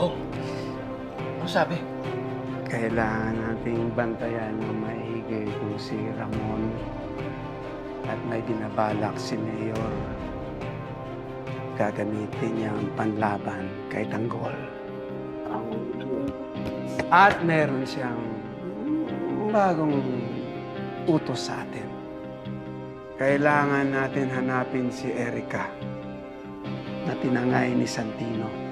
Oh, ano sabi? Kailangan nating bantayan ng maigi kung si Ramon at may binabalak si Mayor. Gagamitin niya ang panlaban kay Tanggol. At meron siyang bagong utos sa atin. Kailangan natin hanapin si Erika na tinangay ni Santino.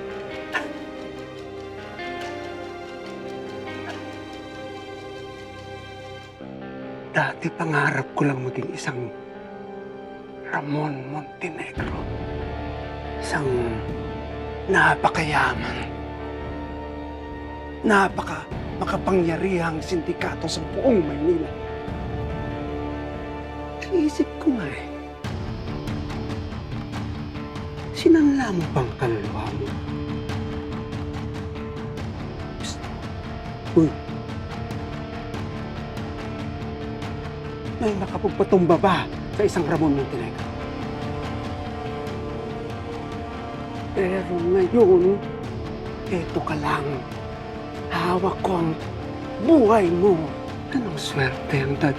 Dati pangarap ko lang maging isang Ramon Montenegro. Isang napakayaman. Napaka makapangyarihang sindikato sa buong Maynila. Naisip ko nga eh. Sinanla mo bang kaluluwa mo? Psst. Uy, may nakapagpatumba ba sa isang Ramon Montenegro? Pero ngayon, eto ka lang. Hawak ko ang buhay mo. Anong swerte ang dad